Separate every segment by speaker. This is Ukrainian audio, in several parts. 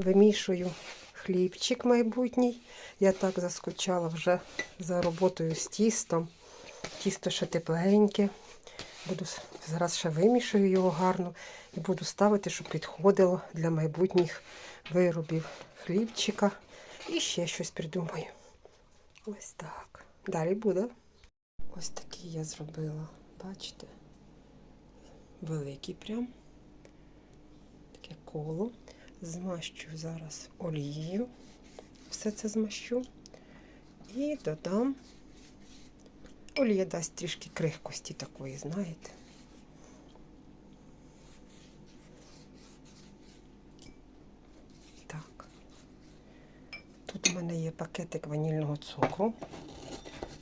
Speaker 1: вимішую хлібчик майбутній. Я так заскучала вже за роботою з тістом. Тісто ще тепленьке. Буду зараз ще вимішую його гарно і буду ставити, щоб підходило для майбутніх виробів хлібчика. І ще щось придумаю. Ось так. Далі буде. Ось такий я зробила. Бачите? Великий прям. Таке коло. Змащу зараз олією. Все це змащу. І додам. Олія дасть трішки крихкості такої, знаєте. Так. Тут у мене є пакетик ванільного цукру.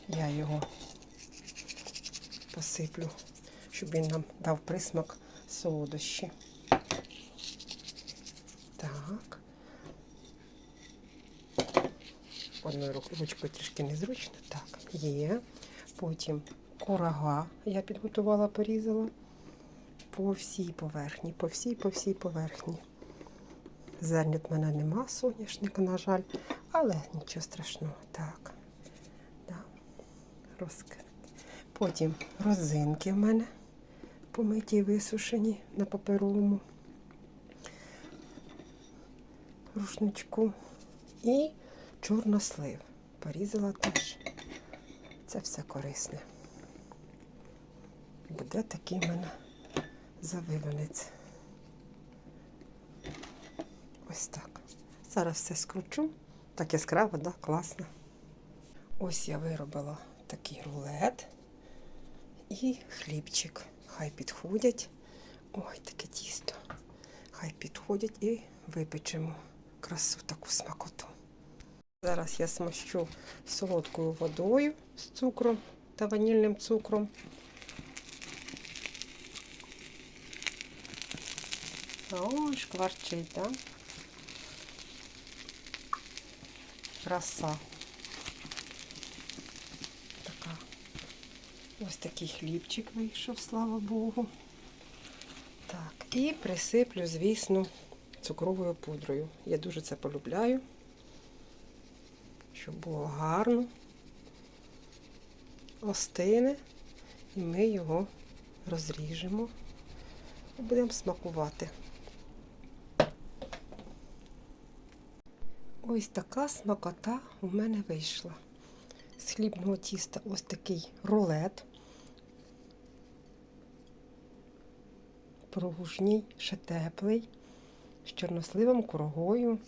Speaker 1: Я його посиплю, щоб він нам дав присмак солодощі. Так. Одною рук- ручкою трішки незручно. Так, є. Потім курага я підготувала, порізала по всій поверхні, по всій, по всій поверхні. Зернят в мене нема соняшника, на жаль, але нічого страшного. Так. Да. Потім розинки в мене помиті висушені на паперовому рушничку. І чорнослив. Порізала теж. Це все корисне. Буде такий в мене завиванець. Ось так. Зараз все скручу. Так яскраво, да? класно. Ось я виробила такий рулет і хлібчик. Хай підходять. Ой, таке тісто. Хай підходять і випечемо красу таку смакоту. Зараз я смащу солодкою водою з цукром та ванільним цукром. О, шкварчить, так? Да? Краса. Така. Ось такий хлібчик вийшов, слава Богу. Так, і присиплю, звісно, цукровою пудрою. Я дуже це полюбляю щоб було гарно, остине, і ми його розріжемо і будемо смакувати. Ось така смакота у мене вийшла. З хлібного тіста ось такий рулет. Пружній, ще теплий, з чорносливом, курогою.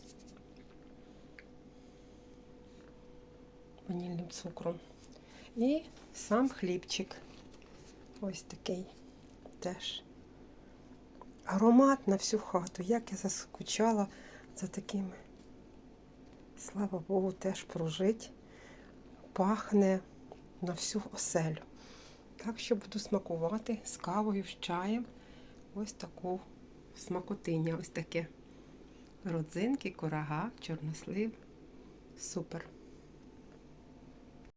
Speaker 1: ванільним цукром. І сам хлібчик. Ось такий теж. Аромат на всю хату. Як я заскучала за такими. Слава Богу, теж прожить. Пахне на всю оселю. Так що буду смакувати з кавою, з чаєм. Ось таку смакотиня. Ось таке. Родзинки, корага, чорнослив. Супер.